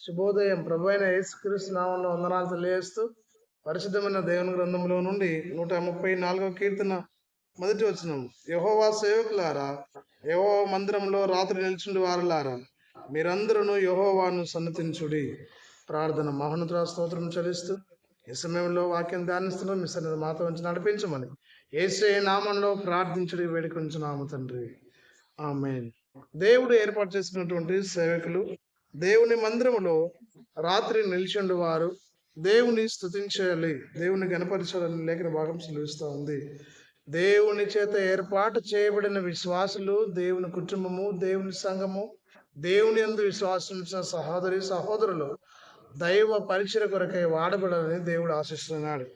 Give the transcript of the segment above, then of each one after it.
శుభోదయం. ప్రభు అయిన యేసుక్రీస్తు నామంలో వందనాలు తెలియజేస్తూ పరిశుద్ధమైన దేవుని గ్రంథంలో నుండి నూట ముప్పై నాలుగవ కీర్తన మొదటి వచనం. యహోవా సేవకులారా యహో మందిరంలో రాత్రి నిల్చుండి వారులారా మీరందరూ యహోవాను సన్నతించుడి. ప్రార్థన మహోన్నతుల స్తోత్రం చెల్లిస్తూ ఈ సమయంలో వాక్యం ధ్యానిస్తున్నాం. మీ సన్నిధి మాతో ఉంచి నడిపించమని ఏసే నామంలో ప్రార్థించుడి వేడుకొంచున్నాము తండ్రి. ఆమె దేవుడు ఏర్పాటు చేసినటువంటి సేవకులు దేవుని మందిరములో రాత్రి నిలిచిండు వారు దేవుని స్థుతించాలి దేవుని గణపరచాలని లేఖన భాగం సెలవిస్తూ ఉంది. దేవుని చేత ఏర్పాటు చేయబడిన విశ్వాసులు దేవుని కుటుంబము దేవుని సంఘము దేవుని అందు విశ్వాసించిన సహోదరి సహోదరులు దైవ పరిచయ కొరకై వాడబడాలని దేవుడు ఆశిస్తున్నాడు.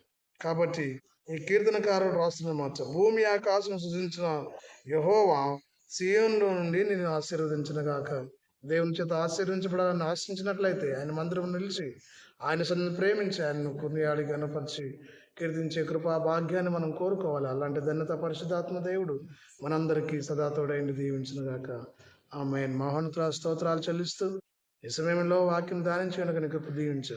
కాబట్టి ఈ కీర్తనకారుడు రాస్తున్న మాట భూమి ఆకాశం సృజించిన యహోవా సియోన్లో నుండి నేను ఆశీర్వదించిన గాక. దేవుని చేత ఆశీర్వించబడాలని ఆశించినట్లయితే ఆయన మందిరం నిలిచి ఆయన సన్నిధిని ప్రేమించి ఆయనను కొనియాడి కనపరిచి కీర్తించే కృపా భాగ్యాన్ని మనం కోరుకోవాలి. అలాంటి ధన్యత పరిశుద్ధాత్మ దేవుడు మనందరికీ సదా దీవించినగాక దీవించిన ఆమె మహోన్నతుల స్తోత్రాలు చెల్లిస్తూ ఈ సమయంలో వాక్యం ధ్యానించి కనుక నీకు దీవించు.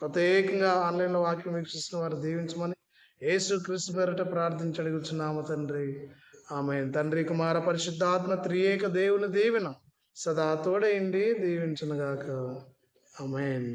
ప్రత్యేకంగా ఆన్లైన్లో వాక్యం వీక్షిస్తున్న వారు దీవించమని యేసు క్రీస్తు పేరట ప్రార్థించి అడుగుచున్నాము తండ్రి. ఆమె తండ్రి కుమార పరిశుద్ధాత్మ త్రియేక దేవుని దీవెన సదా తోడైండి దీవించనుగాక. ఆమెన్.